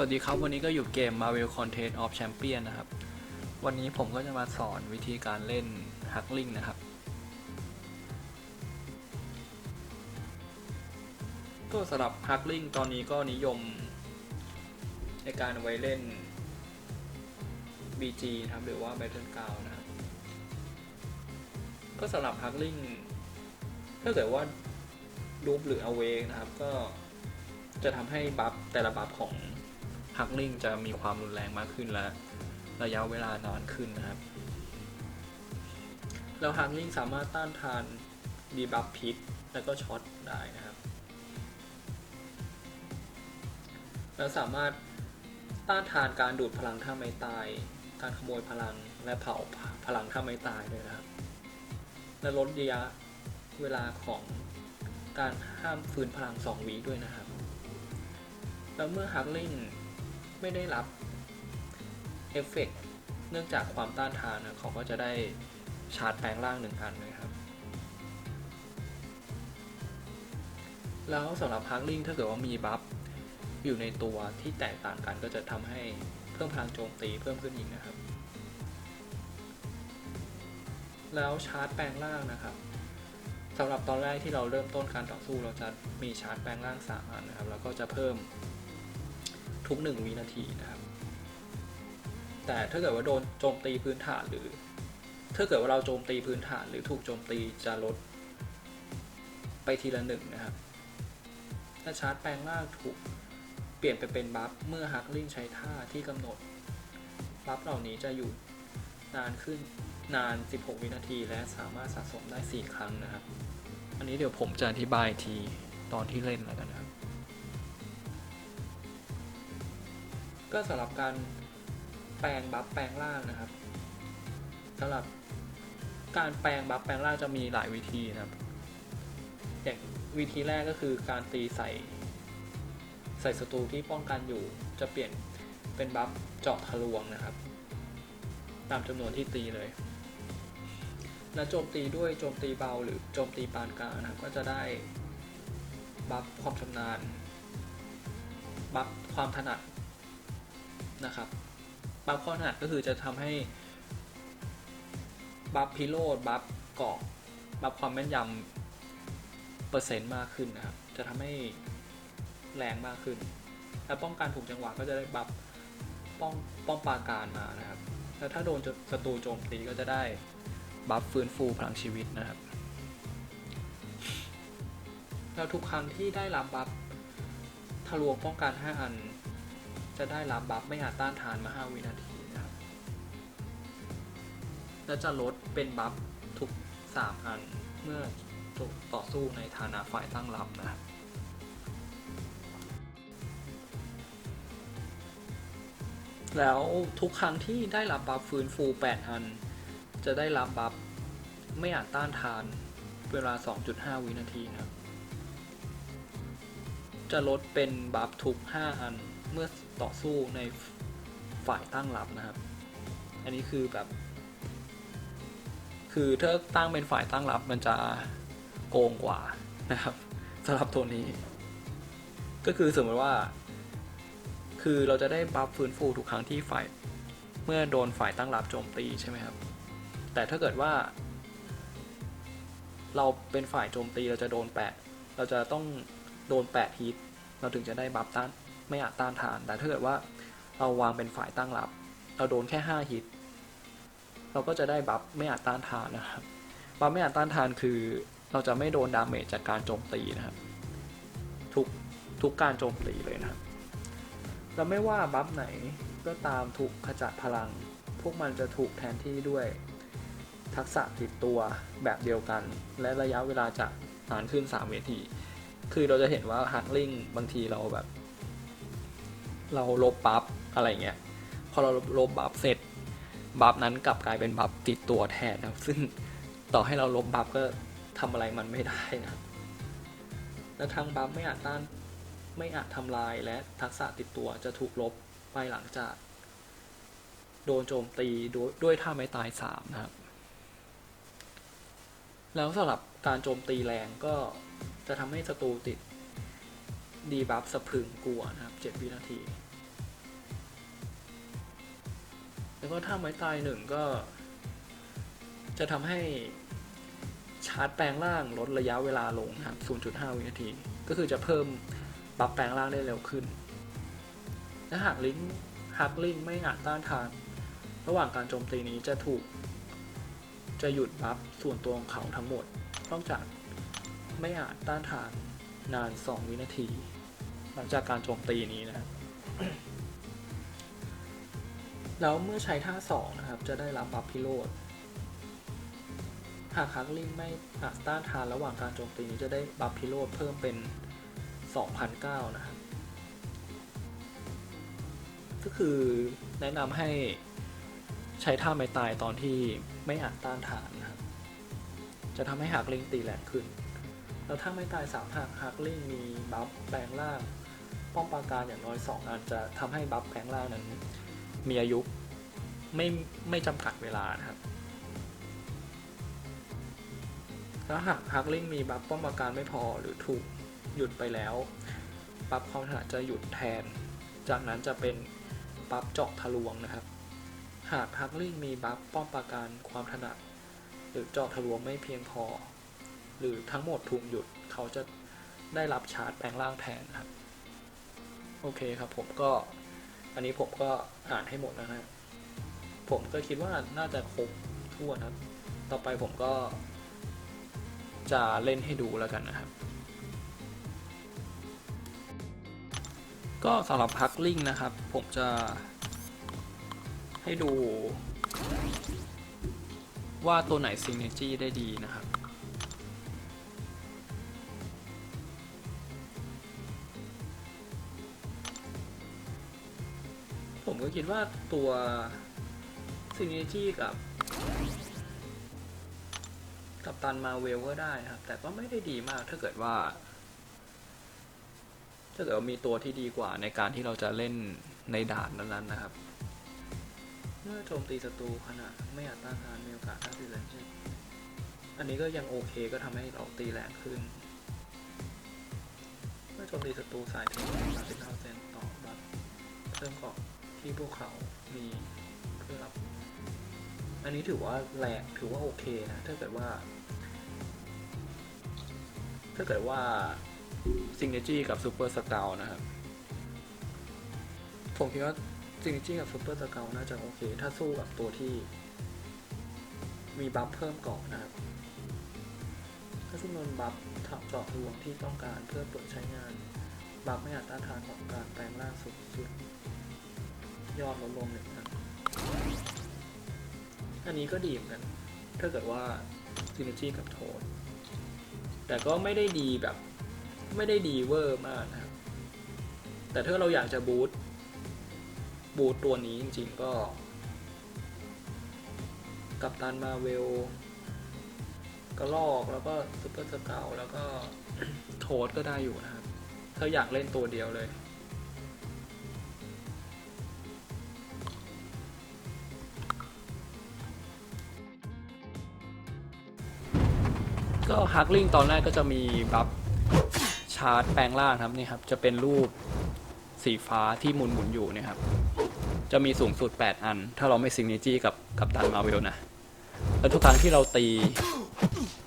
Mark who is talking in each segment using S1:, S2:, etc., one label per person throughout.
S1: วัสดีครับ วันนี้ก็อยู่เกม Marvel Contest of Champion นะครับ วันนี้ผมก็จะมาสอนวิธีการเล่น Huckling นะครับ ก็สำหรับ Huckling ตอนนี้ก็นิยม ในการไว้เล่น BG นะครับ หรือว่า Battleground นะครับ ก็สำหรับ Huckling ถ้าเกิดว่าดูปหรือ Awake นะครับก็จะทำให้บัฟแต่ละบัฟของ ฮักลิงจะมีความรุนแรงมากขึ้นและระยะเวลานานขึ้นนะครับ แล้วฮักลิงสามารถต้านทานดีบัฟพิษและก็ช็อตได้นะครับ แล้วสามารถต้านทานการดูดพลังถ้าไม่ตาย การขโมยพลังและเผาพลังถ้าไม่ตายด้วยนะครับ และลดระยะเวลาของการห้ามฟื้นพลัง2วิด้วยนะครับ แล้วเมื่อฮักลิง ไม่ได้รับเอฟเฟกต์เนื่องจากความต้านทานนะเขาก็จะได้ชาร์จแปลงร่างหนึ่งอันนะครับ แล้วสำหรับฮักลิงถ้าเกิดว่ามีบัฟอยู่ในตัวที่แตกต่างกันก็จะทำให้เพิ่มพลังโจมตีเพิ่มขึ้นอีกนะครับ แล้วชาร์จแปลงร่างนะครับสำหรับตอนแรกที่เราเริ่มต้นการต่อสู้เราจะมีชาร์จแปลงร่างสามอันนะครับ แล้วก็จะเพิ่ม ทุกหนึ่งวินาทีนะครับ แต่ถ้าเกิดว่าโดนโจมตีพื้นฐานหรือ ถ้าเกิดว่าเราโจมตีพื้นฐานหรือถูกโจมตีจะลด ไปทีละหนึ่งนะครับ ถ้าชาร์จแปลงร่างถูกเปลี่ยนไปเป็นบัฟเมื่อฮักลิงใช้ท่าที่กำหนดบัฟเหล่านี้จะอยู่นานขึ้นนาน 16 วินาที และสามารถสะสมได้ 4 ครั้งนะครับ อันนี้เดี๋ยวผมจะอธิบายทีตอนที่เล่นแล้วกันนะ ก็สำหรับการแปลงบัฟแปลงร่างนะครับสำหรับการแปลงบัฟแปลงร่างจะมีหลายวิธีนะครับอย่างวิธีแรกก็คือการตีใส่ ใส่ศัตรูที่ป้องกันอยู่ จะเปลี่ยนเป็นบัฟเจาะทะลวงนะครับ ตามจำนวนที่ตีเลยและโจมตีด้วยโจมตีเบาหรือโจมตีปานกลางนะครับก็จะได้บัฟความชำนาญบัฟความถนัด นะครับบัฟข้อถนัดก็คือจะทำให้บัฟพิโรดบัฟเกาะบัฟความแม่นยำเปอร์เซ็นต์มากขึ้นนะครับ จะทำให้แรงมากขึ้น และป้องกันถูกจังหวะก็จะได้บัฟป้องป้องปาการมานะครับ แล้วถ้าโดนศัตรูโจมตีก็จะได้บัฟฟื้นฟูพลังชีวิตนะครับ แล้วทุกครั้งที่ได้รับบัฟทะลวงป้องกัน 5 อัน จะได้รับบัฟไม่อาจต้านทานมา 5 วินาทีนะครับ และจะลดเป็นบัฟทุก 3 อันเมื่อต่อสู้ในฐานะฝ่ายตั้งรับนะครับแล้วทุกครั้งที่ได้รับบัฟฟื้นฟู 8 อัน จะได้รับบัฟไม่อาจต้านทานเวลา 2.5 วินาทีนะครับจะลดเป็นบัฟทุก 5 อัน เมื่อต่อสู้ในฝ่ายตั้งรับนะครับ อันนี้คือแบบ คือถ้าตั้งเป็นฝ่ายตั้งรับมันจะโกงกว่านะครับสำหรับตัวนี้ ก็คือสมมติว่า คือเราจะได้บัฟฟื้นฟูทุกครั้งที่ฝ่าย เมื่อโดนฝ่ายตั้งรับโจมตีใช่ไหมครับ แต่ถ้าเกิดว่า เราเป็นฝ่ายโจมตีเราจะโดนแปะเราจะต้องโดนแปะฮิตเราถึงจะได้บัฟต้าน ไม่อาจต้านทาน แต่ถ้าเกิดว่าเราวางเป็นฝ่ายตั้งรับ เราโดนแค่ 5 ฮิต เราก็จะได้บัฟไม่อาจต้านทานนะครับบัฟไม่อาจต้านทานคือเราจะไม่โดนดาเมจจากการโจมตีนะครับ ทุกทุกการโจมตีเลยนะครับเราไม่ว่าบัฟไหนก็ตามถูกขจัดพลัง พวกมันจะถูกแทนที่ด้วย ทักษะติดตัวแบบเดียวกัน และระยะเวลาจะนานขึ้น 3 เวที คือเราจะเห็นว่าฮักลิงบางทีเราแบบ เราลบบัฟอะไรเงี้ยพอเราลบบัฟเสร็จบัฟนั้นกลับกลายเป็นบัฟติดตัวแทนนะครับซึ่งต่อให้เราลบบัฟก็ทำอะไรมันไม่ได้นะและทางบัฟไม่อาจต้านไม่อาจทำลายและทักษะติดตัวจะถูกลบไปหลังจาก โดนโจมตีด้วยวยท่าไม้ตายสามนะครับ แล้วสำหรับการโจมตีแรงก็จะทำให้ศัตรูติดดีบัฟสะพึงกลัวนะครับ 7 วินาที ก็ถ้าไม้ตายหนึ่งก็ จะทำให้ชาร์จแปลงล่างลดระยะเวลาลงนะครับ 0.5 วินาที ก็คือจะเพิ่มปรับแปลงล่างได้เร็วขึ้น และหากลิงก์ฮักลิงก์ไม่อาจต้านทาน ระหว่างการโจมตีนี้จะถูก จะหยุดบัฟส่วนตัวของเขาทั้งหมด นอกจากไม่อาจต้านทานนาน 2 วินาที หลังจากการโจมตีนี้นะครับ แล้วเมื่อใช้ท่า 2 นะครับ จะได้รับบัฟพิโรธหากฮักลิงไม่อาจต้านทานระหว่างการโจมตีนี้จะได้บัฟพิโรธเพิ่มเป็น 2,009นะครับ ก็คือแนะนำให้ใช้ท่าไม้ตายตอนที่ไม่อาจต้านทานนะครับ จะทำให้ฮักลิงตีแรงขึ้น แล้วถ้าไม่ตายสามหักฮักลิงมีบัฟแปลงล่าง ป้องปราการอย่างน้อย 2 อันจะทำให้บัฟแปลงล่างนั้น มีอายุไม่ไม่จำกัดเวลานะครับ แล้วหากฮักลิงมีบัฟป้องปราการไม่พอหรือถูกหยุดไปแล้วบัฟความถนัดจะหยุดแทน จากนั้นจะเป็นบัฟเจาะทะลวงนะครับ หากฮักลิงมีบัฟป้องปราการความถนัด หรือเจาะทะลวงไม่เพียงพอ หรือทั้งหมดถูกหยุดเขาจะได้รับชาร์จแปลงร่างแทนครับ โอเคครับผมก็ อันนี้ผมก็อ่านให้หมดแล้วนะผมก็คิดว่าน่าจะครบทั่วนะครับ ต่อไปผมก็ จะเล่นให้ดูแล้วกันนะครับ ก็สำหรับพักลิงนะครับ ผมจะ ให้ดู ว่าตัวไหนซิงเนจี้ได้ดีนะครับ ก็คิดว่าตัวซิงเนจี้กับ กับตันมาเวลก็ได้นะครับ แต่ก็ไม่ได้ดีมากถ้าเกิดว่า ถ้าเกิดว่ามีตัวที่ดีกว่าในการที่เราจะเล่นในด่านนั้นๆนะครับ เมื่อโจมตีศัตรูขณะไม่อาจต้านทานมีโอกาสได้ตีแรงขึ้นอันนี้ก็ยังโอเคก็ทำให้เราตีแรงขึ้นเมื่อโจมตีศัตรูสายเทค35%ต่อบัฟเพิ่มเกาะ ที่พวกเขามีเพื่อรับอันนี้ถือว่าแรงถือว่าโอเคนะ ถ้าเกิดว่า ถ้าเกิดว่าซิงเนจี้กับซูเปอร์สเกลนะครับ ผมคิดว่าซิงเนจี้กับซูเปอร์สเกลน่าจะโอเค ถ้าสู้กับตัวที่ มีบัฟเพิ่มเกาะนะครับ ถ้าจำนวนบัฟถับเจาะรวงที่ต้องการเพื่อเปิดใช้งาน บัฟไม่อาจต้านทานของการแปลงร่างสูงสุด ยอดลดลงหนึ่งครั้งอันนี้ก็ดีเหมือนกัน ถ้าเกิดว่าซิน e จีกับโทนแต่ก็ไม่ได้ดีแบบ ไม่ได้ดีเวอร์มากนะครับแต่ถ้าเราอยากจะบูตบูตตัวนี้จริงๆก็ กับตันมาเวลกระลอกแล้วก็ซุปเปอร์สเกลแล้วก็โทสก็ได้อยู่นะครับ ถ้าอยากเล่นตัวเดียวเลย ก็ฮักลิงตอนแรกก็จะมีบัฟชาร์จแปลงล่างครับนี่ครับจะเป็นรูปสีฟ้าที่หมุนหมุนอยู่นี่ยครับ จะมีสูงสุด 8 อัน ถ้าเราไม่ซิงเนจี้กับกับตันมาเวลนะ แล้วทุกครั้งที่เราตี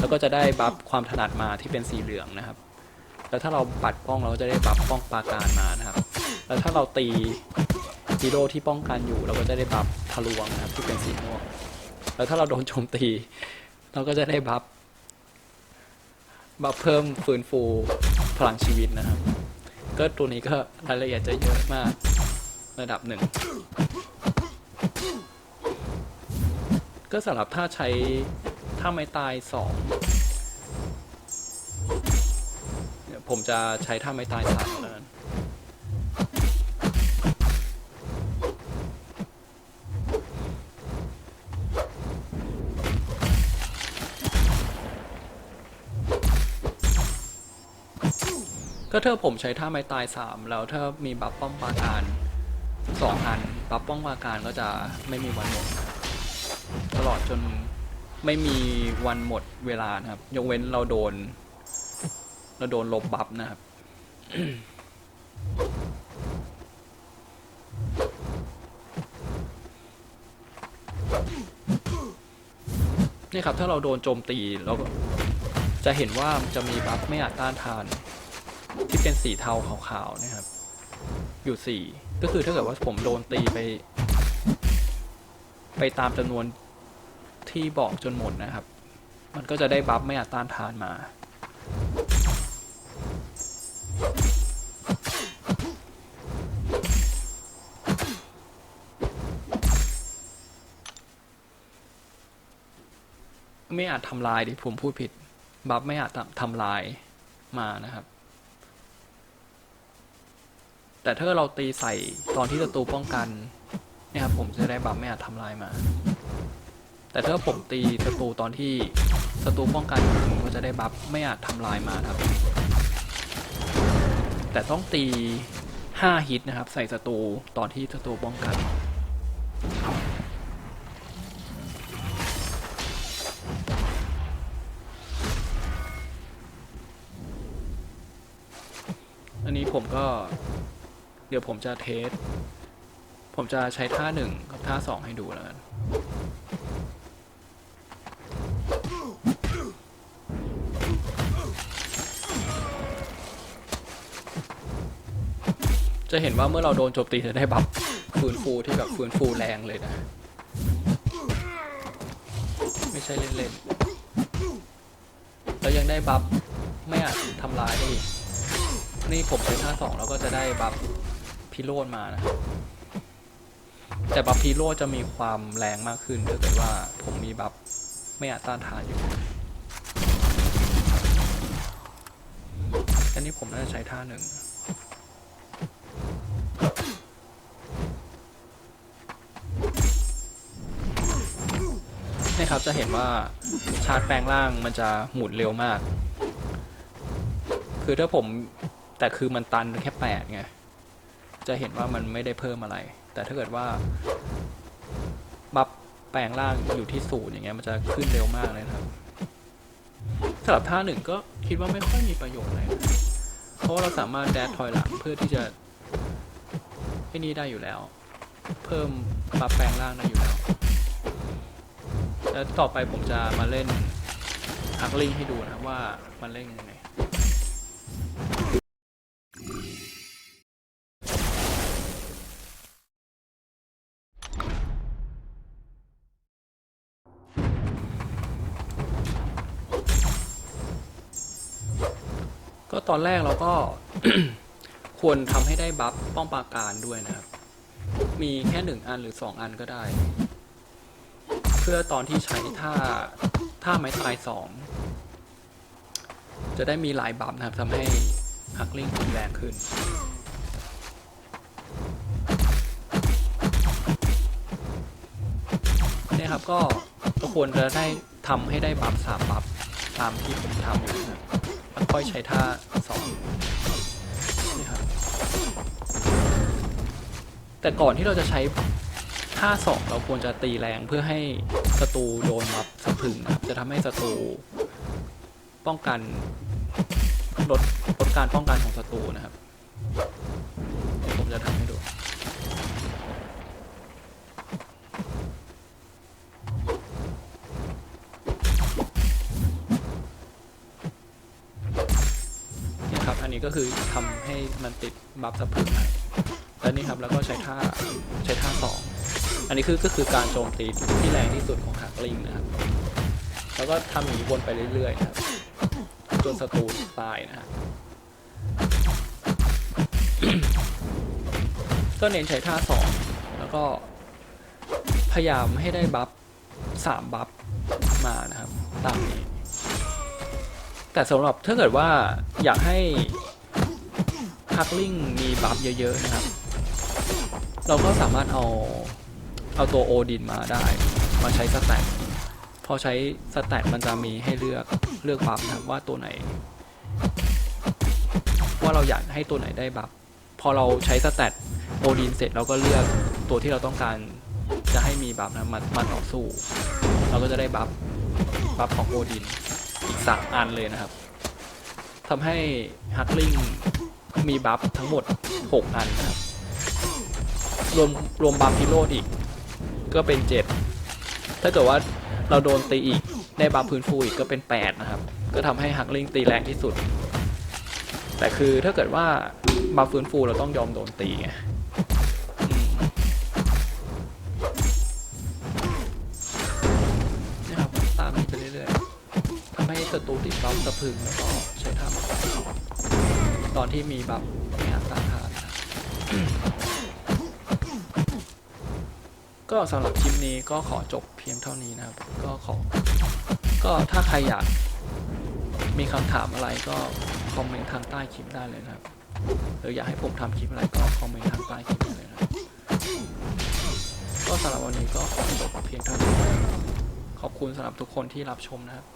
S1: แล้วก็จะได้บัฟความถนัดมาที่เป็นสีเหลืองนะครับ แล้วถ้าเราปัดป้องเราก็จะได้บัฟป้องปราการมานะครับ แล้วถ้าเราตีฮีโร่ที่ป้องกันอยู่เราก็จะได้บัฟทะลวงนะครับที่เป็นสีม่วง แล้วถ้าเราโดนโจมตี เราก็จะได้บัฟ มาเพิ่มฟื้นฟูพลังชีวิตนะครับ ก็ตัวนี้ก็รายละเอียดจะเยอะมากระดับหนึ่ง ก็สำหรับถ้าใช้ถ้าไม่ตายสองผมจะใช้ท่าไม่ตายสาม วกันก็ถ้าผมใช้ท่าไม้ตายสามแล้วถ้ามีบัฟป้องปราการสองอันบัฟป้องปราการก็จะไม่มีวันหมด ตลอดจนไม่มีวันหมดเวลานะครับ ยกเว้นเราโดน เราโดนลบบัฟนะครับนี่ครับถ้าเราโดนโจมตีเราก็จะเห็นว่าจะมีบัฟไม่อาจต้านทาน ที่เป็นสีเทาขาวๆนะครับ อยู่สี่ก็คือถ้าเกิดว่าผมโดนตีไป ไปตามจำนวนที่บอกจนหมดนะครับ มันก็จะได้บัฟไม่อาจต้านทานมาไม่อาจทำลายดิผมพูดผิด บัฟไม่อาจทำลายมานะครับ แต่ถ้าเราตีใส่ตอนที่ศัตรูป้องกันเนี่ยครับผมจะได้บัฟไม่อาจทำลายมา แต่ถ้าผมตีศัตรูตอนที่ศัตรูป้องกันอยู่ผมก็จะได้บัฟไม่อาจทำลายมาครับ แต่ต้องตี 5 ฮิตนะครับ ใส่ศัตรูตอนที่ศัตรูป้องกันอันนี้ผมก็ ดี๋ยวผมจะเทส ผมจะใช้ท่าหนึ่งกับท่าสองให้ดูแล้วกันจะเห็นว่าเมื่อเราโดนโจมตีจะได้บัฟฟื้นฟูที่แบบฟื้นฟูแรงเลยนะ ไม่ใช่เล่นๆแล้วยังได้บัฟไม่อาจทำลายได้อีกนี่ผมใช้ท่าสองแล้วก็จะได้บัฟ พิโรดมานะ แต่บัฟพิโรดจะมีความแรงมากขึ้นถ้าเกิดว่าผมมีบัฟไม่อาจต้านทานอยู่อันนี้ผมน่าจะใช้ท่าหนึ่งนี่ครับจะเห็นว่าชาร์จแปลงร่างมันจะหมุนเร็วมาก คือถ้าผมแต่คือมันตันแค่แปดไง จะเห็นว่ามันไม่ได้เพิ่มอะไร แต่ถ้าเกิดว่าบัฟแปลงร่างอยู่ที่ศูนย์อย่างเงี้ยมันจะขึ้นเร็วมากเลยครับสำหรับท่าหนึ่งก็คิดว่าไม่ค่อยมีประโยชน์อะไรเพราะเราสามารถแดดถอยหลังเพื่อที่จะไอ้นี่ได้อยู่แล้ว เพิ่มบัฟแปลงร่างได้อยู่แล้วแล้วต่อไปผมจะมาเล่นฮักลิงให้ดูนะว่ามันเล่นยังไง ก็ตอนแรกเราก็ ควรทำให้ได้บัฟป้องปราการด้วยนะครับ มีแค่หนึ่งอันหรือสองอันก็ได้ เพื่อตอนที่ใช้ท่าท่าไม้ตายสองจะได้มีหลายบัฟนะครับทำให้ฮักลิงแข็งแรงขึ้นเนี่ยครับก็ก็ควรจะได้ทำให้ได้บัฟสามบัฟตามที่ผมทำอยู่นะ ค่อยใช้ท่าสองนี่ครับแต่ก่อนที่เราจะใช้ท่าสองเราควรจะตีแรงเพื่อให้ศัตรูโดนบัฟสะพึงนะครับจะทำให้ศัตรูป้องกันลดลดการป้องกันของศัตรูนะครับ ผมจะทำให้ดู นี้ก็คือทำให้มันติดบัฟสะพรึงนะแล้วนี่ครับแล้วก็ใช้ท่าใช้ท่าสองอันนี้คือก็คือการโจมตีที่แรงที่สุดของฮักลิงนะครับ แล้วก็ทำอย่างนี้วนไปเรื่อยๆนะครับจนศัตรูตายนะครับก็เน้นใช้ท่าสองแล้วก็พยายามให้ได้บัฟสามบัฟมานะครับ ตามนี้ แต่สำหรับถ้าเกิดว่าอยากให้ฮักลิงมีบัฟเยอะๆนะครับ เราก็สามารถเอาเอาตัวโอดินมาได้ มาใช้สแตทพอใช้สแตทมันจะมีให้เลือกเลือกบัฟนะว่าตัวไหน ว่าเราอยากให้ตัวไหนได้บัฟพอเราใช้สแตทโอดินเสร็จเราก็เลือกตัวที่เราต้องการจะให้มีบัฟนะมามาต่อสู้ เราก็จะได้บัฟบัฟของโอดิน อีกสามอันเลยนะครับทำให้ฮักลิงมีบัฟทั้งหมด 6 อันนะครับ รวมรวมบัฟพิโรดอีก ก็เป็น 7 ถ้าเกิดว่าเราโดนตีอีกได้บัฟพื้นฟูอีกก็เป็น 8 นะครับ ก็ทำให้ฮักลิงตีแรงที่สุด แต่คือถ้าเกิดว่าบัฟฟื้นฟูเราต้องยอมโดนตีไง พึงก็ใช้ท่าตอนที่มีบัฟไม่อาจต้านทานก็สำหรับคลิปนี้ก็ขอจบเพียงเท่านี้นะครับ ก็ขอ ก็ถ้าใครอยากมีคำถามอะไรก็คอมเมนต์ทางใต้คลิปได้เลยนะครับ หรืออยากให้ผมทำคลิปอะไรก็คอมเมนต์ทางใต้คลิปได้เลยนะครับก็สำหรับวันนี้ก็ขอจบเพียงเท่านี้ขอบคุณสำหรับทุกคนที่รับชมนะครับ